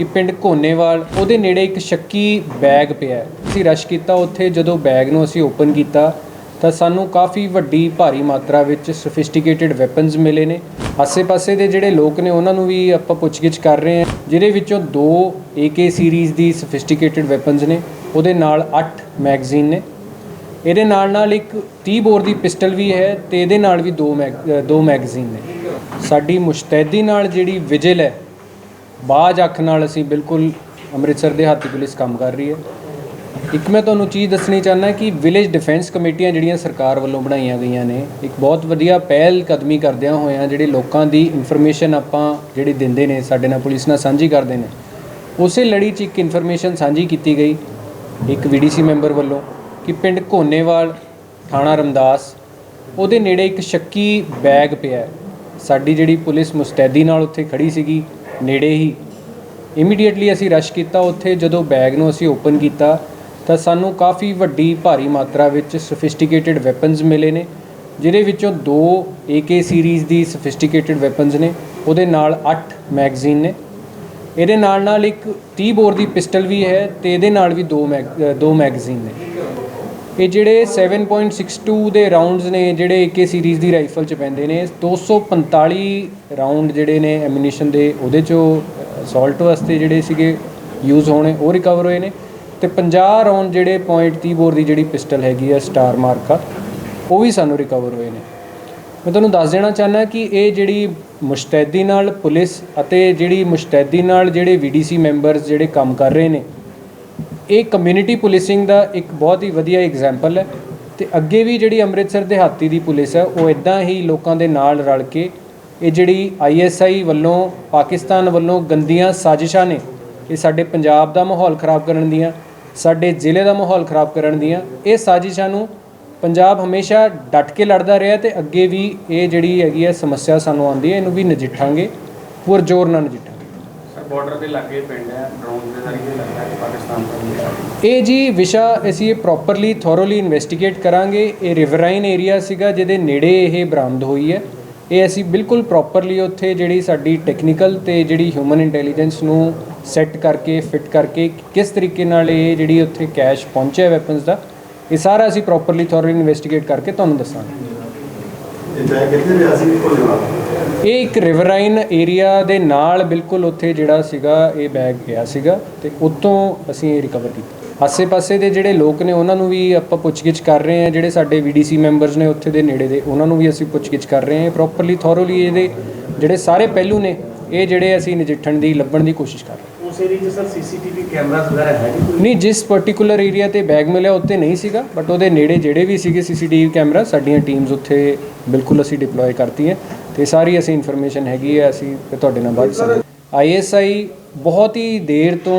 ਕਿ ਪਿੰਡ ਕੋਨੇਵਾਲ ਉਹਦੇ ਨੇੜੇ ਇੱਕ ਸ਼ੱਕੀ ਬੈਗ ਪਿਆ ਅਸੀਂ ਰਸ਼ ਕੀਤਾ ਉੱਥੇ, ਜਦੋਂ ਬੈਗ ਨੂੰ ਅਸੀਂ ਓਪਨ ਕੀਤਾ, ਤਾਂ ਸਾਨੂੰ ਕਾਫੀ ਵੱਡੀ ਭਾਰੀ ਮਾਤਰਾ ਵਿੱਚ ਸੋਫਿਸਟੀਕੇਟਿਡ ਵੈਪਨਸ ਮਿਲੇ ਨੇ। ਆਸੇ-ਪਾਸੇ ਦੇ ਜਿਹੜੇ ਲੋਕ ਨੇ, ਉਹਨਾਂ ਨੂੰ ਵੀ ਆਪਾਂ ਪੁੱਛਗਿੱਛ ਕਰ ਰਹੇ ਹਾਂ, ਜਿਹਦੇ ਵਿੱਚੋਂ ਦੋ AK ਸੀਰੀਜ਼ ਦੀ ਸੋਫਿਸਟੀਕੇਟਿਡ ਵੈਪਨਸ ਨੇ, ਉਹਦੇ ਨਾਲ 8 ਮੈਗਜ਼ੀਨ ਨੇ। ਇਹਦੇ ਨਾਲ ਨਾਲ ਇੱਕ 30 ਬੋਰ ਦੀ ਪਿਸਟਲ ਵੀ ਹੈ ਤੇ ਇਹਦੇ ਨਾਲ ਵੀ ਦੋ ਮੈਗ, ਦੋ ਮੈਗਜ਼ੀਨ ਨੇ। ਸਾਡੀ ਮੁਸ਼ਤੈਦੀ ਨਾਲ ਜਿਹੜੀ ਵਿਜਿਲ ਹੈ ਬਾਜ ਅੱਖ ਨਾਲ ਅਸੀਂ ਬਿਲਕੁਲ ਅੰਮ੍ਰਿਤਸਰ ਦੇ ਹਾਤੀ ਪੁਲਿਸ ਕੰਮ ਕਰ ਰਹੀ ਹੈ। ਇੱਕ ਮੈਂ ਤੁਹਾਨੂੰ ਚੀਜ਼ ਦੱਸਣੀ ਚਾਹੁੰਦਾ ਕਿ ਵਿਲੇਜ ਡਿਫੈਂਸ ਕਮੇਟੀਆਂ ਜਿਹੜੀਆਂ ਸਰਕਾਰ ਵੱਲੋਂ ਬਣਾਈਆਂ ਗਈਆਂ ਨੇ, ਇੱਕ ਬਹੁਤ ਵਧੀਆ ਪਹਿਲ ਕਦਮੀ ਕਰਦਿਆਂ ਹੋਇਆਂ ਜਿਹੜੇ ਲੋਕਾਂ ਦੀ ਇਨਫੋਰਮੇਸ਼ਨ ਆਪਾਂ ਜਿਹੜੀ ਦਿੰਦੇ ਨੇ, ਸਾਡੇ ਨਾਲ ਪੁਲਿਸ ਨਾਲ ਸਾਂਝੀ ਕਰਦੇ ਨੇ, ਉਸੇ ਲੜੀ 'ਚ ਇੱਕ ਇਨਫੋਰਮੇਸ਼ਨ ਸਾਂਝੀ ਕੀਤੀ ਗਈ, ਇੱਕ ਵੀਡੀਸੀ ਮੈਂਬਰ ਵੱਲੋਂ ਕਿ ਪਿੰਡ ਕੋਨੇਵਾਲ ਥਾਣਾ ਰਮਦਾਸ, ਉਹਦੇ ਨੇੜੇ ਇੱਕ ਸ਼ੱਕੀ ਬੈਗ ਪਿਆ ਸਾਡੀ ਜਿਹੜੀ ਪੁਲਿਸ ਮੁਸਤੈਦੀ ਨਾਲ ਉੱਥੇ ਖੜੀ ਸੀਗੀ ਨੇੜੇ ਹੀ। ਇਮੀਡੀਏਟਲੀ ਅਸੀਂ ਰਸ਼ ਕੀਤਾ। ਉੱਥੇ ਜਦੋਂ ਬੈਗ ਨੂੰ ਅਸੀਂ ਓਪਨ ਕੀਤਾ, ਤਾਂ ਸਾਨੂੰ ਕਾਫੀ ਵੱਡੀ, ਭਾਰੀ ਮਾਤਰਾ ਵਿੱਚ ਸਫਿਸਟੀਕੇਟਿਡ ਵੈਪਨਸ ਮਿਲੇ ਨੇ, ਜਿਹਦੇ ਵਿੱਚੋਂ ਦੋ AK ਸੀਰੀਜ਼ ਦੀ ਸੋਫਿਸਟੀਕੇਟਿਡ ਵੈਪਨਸ ਨੇ। ਉਹਦੇ ਨਾਲ 8 ਮੈਗਜ਼ੀਨ ਨੇ। ਇਹਦੇ ਨਾਲ ਨਾਲ ਇੱਕ 30 ਬੋਰ ਦੀ ਪਿਸਟਲ ਵੀ ਹੈ ਤੇ ਇਹਦੇ ਨਾਲ ਵੀ ਦੋ ਮੈਗ ਦੋ ਮੈਗਜ਼ੀਨ ਨੇ। ਇਹ ਜਿਹੜੇ 7.62 ਦੇ ਰਾਉਂਡਸ ਨੇ, ਜਿਹੜੇ AK ਸੀਰੀਜ਼ ਦੀ ਰਾਈਫਲ ਚ ਪੈਂਦੇ ਨੇ 245 ਰਾਉਂਡ ਜਿਹੜੇ ਨੇ ਐਮੂਨੀਸ਼ਨ ਦੇ, ਉਹਦੇ ਚੋਂ ਅਸੌਲਟ ਵਾਸਤੇ ਜਿਹੜੇ ਸੀਗੇ ਯੂਜ਼ ਹੋਣੇ, ਉਹ ਰਿਕਵਰ ਹੋਏ ਨੇ ਤੇ 50 ਰਾਉਂਡ ਜਿਹੜੇ .30 ਬੋਰ ਦੀ ਜਿਹੜੀ ਪਿਸਟਲ ਹੈਗੀ ਆ ਸਟਾਰ ਮਾਰਕਾ ਉਹ ਵੀ ਸਾਨੂੰ ਰਿਕਵਰ ਹੋਏ ਨੇ। ਮੈਂ ਤੁਹਾਨੂੰ ਦੱਸ ਦੇਣਾ ਚਾਹੁੰਦਾ ਕਿ ਇਹ ਜਿਹੜੀ ਮੁਸ਼ਤੈਦੀ ਨਾਲ ਪੁਲਿਸ ਅਤੇ ਜਿਹੜੀ ਮੁਸ਼ਤੈਦੀ ਨਾਲ ਜਿਹੜੇ VDC ਮੈਂਬਰਸ ਜਿਹੜੇ ਕੰਮ ਕਰ ਰਹੇ ਨੇ ਇਹ ਕਮਿਊਨਿਟੀ ਪੁਲਿਸਿੰਗ ਦਾ ਇੱਕ ਬਹੁਤ ਹੀ ਵਧੀਆ ਐਗਜ਼ਾਮਪਲ ਹੈ ਤੇ ਅੱਗੇ ਵੀ ਜਿਹੜੀ ਅੰਮ੍ਰਿਤਸਰ ਦਿਹਾਤੀ ਦੀ ਪੁਲਿਸ ਹੈ, ਉਹ ਇਦਾਂ ਹੀ ਲੋਕਾਂ ਦੇ ਨਾਲ ਰਲ ਕੇ ਇਹ ਜਿਹੜੀ ISI ਵੱਲੋਂ, ਪਾਕਿਸਤਾਨ ਵੱਲੋਂ ਗੰਦੀਆਂ ਸਾਜ਼ਿਸ਼ਾਂ ਨੇ, ਇਹ ਸਾਡੇ ਪੰਜਾਬ ਦਾ ਮਾਹੌਲ ਖਰਾਬ ਕਰਨ ਦੀਆਂ, ਸਾਡੇ ਜ਼ਿਲ੍ਹੇ ਦਾ ਮਾਹੌਲ ਖਰਾਬ ਕਰਨ ਦੀਆਂ, ਇਹ ਸਾਜ਼ਿਸ਼ਾਂ ਨੂੰ ਪੰਜਾਬ ਹਮੇਸ਼ਾ ਡਟ ਕੇ ਲੜਦਾ ਰਿਹਾ ਤੇ ਅੱਗੇ ਵੀ ਇਹ ਜਿਹੜੀ ਹੈਗੀ ਹੈ ਸਮੱਸਿਆ ਸਾਨੂੰ ਆਉਂਦੀ ਹੈ, ਇਹਨੂੰ ਵੀ ਨਜਿੱਠਾਂਗੇ, ਪੁਰਜ਼ੋਰ ਨਾਲ ਨਜਿੱਠਾਂਗੇ। ਸਰ ਬਾਰਡਰ ਦੇ ਲਾਗੇ ਪਿੰਡ ਹੈ ਡਰੋਨ ਦੇ ਜ਼ਰੀਏ ਲੱਗਦਾ ਕਿ ਪਾਕਿਸਤਾਨ ਤੋਂ ਵੀ ਹੈ। ਇਹ ਜੀ ਵਿਸ਼ਾ ਅਸੀਂ ਇਹ ਪ੍ਰੋਪਰਲੀ ਥੋਰੋਲੀ ਇਨਵੈਸਟੀਗੇਟ ਕਰਾਂਗੇ। ਇਹ ਰਿਵਰਾਈਨ ਏਰੀਆ ਸੀਗਾ, ਜਿਹਦੇ ਨੇੜੇ ਇਹ ਬਰਾਮਦ ਹੋਈ ਹੈ। ਇਹ ਅਸੀਂ ਬਿਲਕੁਲ ਪ੍ਰੋਪਰਲੀ ਉੱਥੇ ਜਿਹੜੀ ਸਾਡੀ ਟੈਕਨੀਕਲ ਤੇ ਜਿਹੜੀ ਹਿਊਮਨ ਇੰਟੈਲੀਜੈਂਸ ਨੂੰ ਸੈੱਟ ਕਰਕੇ ਫਿੱਟ ਕਰਕੇ ਕਿਸ ਤਰੀਕੇ ਨਾਲ ਇਹ ਜਿਹੜੀ ਉੱਥੇ ਕੈਸ਼ ਪਹੁੰਚਿਆ ਵੈਪਨਸ ਦਾ, ਇਹ ਸਾਰਾ ਅਸੀਂ ਪ੍ਰੋਪਰਲੀ ਥੋਰੋਲੀ ਇਨਵੈਸਟੀਗੇਟ ਕਰਕੇ ਤੁਹਾਨੂੰ ਦੱਸਾਂਗੇ। ਇਹ ਤੈਅ ਕਿੱਥੇ ਰਿਹਾ ਸੀ? ਇਹ ਇੱਕ ਰਿਵਰਾਈਨ ਏਰੀਆ ਦੇ ਨਾਲ ਬਿਲਕੁਲ ਉੱਥੇ ਜਿਹੜਾ ਸੀਗਾ, ਇਹ ਬੈਗ ਗਿਆ ਸੀਗਾ ਤੇ ਉੱਤੋਂ ਅਸੀਂ ਇਹ ਰਿਕਵਰ ਕੀਤਾ। ਆਸੇ-ਪਾਸੇ ਦੇ ਜਿਹੜੇ ਲੋਕ ਨੇ, ਉਹਨਾਂ ਨੂੰ ਵੀ ਆਪਾਂ ਪੁੱਛਗਿੱਛ ਕਰ ਰਹੇ ਹਾਂ। ਜਿਹੜੇ ਸਾਡੇ VDC ਮੈਂਬਰਸ ਨੇ ਉੱਥੇ ਦੇ ਨੇੜੇ ਦੇ, ਉਹਨਾਂ ਨੂੰ ਵੀ ਅਸੀਂ ਪੁੱਛਗਿੱਛ ਕਰ ਰਹੇ ਹਾਂ। ਪ੍ਰੋਪਰਲੀ ਥੋਰੋਲੀ ਇਹਦੇ ਜਿਹੜੇ ਸਾਰੇ ਪਹਿਲੂ ਨੇ, ਇਹ ਜਿਹੜੇ ਅਸੀਂ ਨਜਿੱਠਣ ਦੀ, ਲੱਭਣ ਦੀ ਕੋਸ਼ਿਸ਼ ਕਰ ਰਹੇ ਹਾਂ। ਉਸ ਏਰੀਏ 'ਚ ਸਰ ਸੀਸੀਟੀਵੀ ਕੈਮਰਾਸ ਵਗੈਰਾ ਹੈ ਜੀ ਕੋਈ? ਨਹੀਂ, ਜਿਸ ਪਾਰਟਿਕੂਲਰ ਏਰੀਆ ਤੇ ਬੈਗ ਮਿਲਿਆ ਉੱਤੇ ਨਹੀਂ ਸੀਗਾ ਬਟ ਉਹਦੇ ਨੇੜੇ ਜਿਹੜੇ ਵੀ ਸੀਗੇ ਸੀਸੀਟੀਵੀ ਕੈਮਰਾ, ਸਾਡੀਆਂ ਟੀਮਸ ਉੱਥੇ ਬਿਲਕੁਲ ਅਸੀਂ ਡਿਪਲੋਏ ਕਰਤੀਆਂ। ਤੇ ਸਾਰੀ ਅਸੀਂ ਇਨਫੋਰਮੇਸ਼ਨ ਹੈਗੀ ਹੈ ਅਸੀਂ ਫਿਰ ਤੁਹਾਡੇ ਨਾਲ ਬਾਅਦ ਸਾਂਝੀ ਆਈਐਸਆਈ ਬਹੁਤ ਹੀ ਦੇਰ ਤੋਂ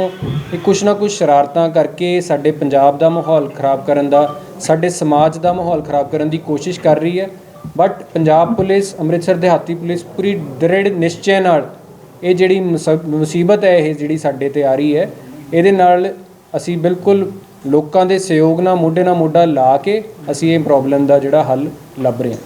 ਇਹ ਕੁਛ ਨਾ ਕੁਛ ਸ਼ਰਾਰਤਾਂ ਕਰਕੇ ਸਾਡੇ ਪੰਜਾਬ ਦਾ ਮਾਹੌਲ ਖਰਾਬ ਕਰਨ ਦਾ, ਸਾਡੇ ਸਮਾਜ ਦਾ ਮਾਹੌਲ ਖਰਾਬ ਕਰਨ ਦੀ ਕੋਸ਼ਿਸ਼ ਕਰ ਰਹੀ ਹੈ। ਬਟ ਪੰਜਾਬ ਪੁਲਿਸ, ਅੰਮ੍ਰਿਤਸਰ ਦਿਹਾਤੀ ਪੁਲਿਸ ਪੂਰੀ ਦ੍ਰਿੜ ਨਿਸ਼ਚੈ ਨਾਲ ਇਹ ਜਿਹੜੀ ਮੁਸ- ਮੁਸੀਬਤ ਹੈ, ਇਹ ਜਿਹੜੀ ਸਾਡੇ ਤੇ ਆ ਰਹੀ ਹੈ, ਇਹਦੇ ਨਾਲ ਅਸੀਂ ਬਿਲਕੁਲ ਲੋਕਾਂ ਦੇ ਸਹਿਯੋਗ ਨਾਲ, ਮੋਢੇ ਨਾਲ ਮੋਢਾ ਲਾ ਕੇ ਅਸੀਂ ਇਹ ਪ੍ਰੋਬਲਮ ਦਾ ਜਿਹੜਾ ਹੱਲ ਲੱਭ ਰਹੇ ਹਾਂ।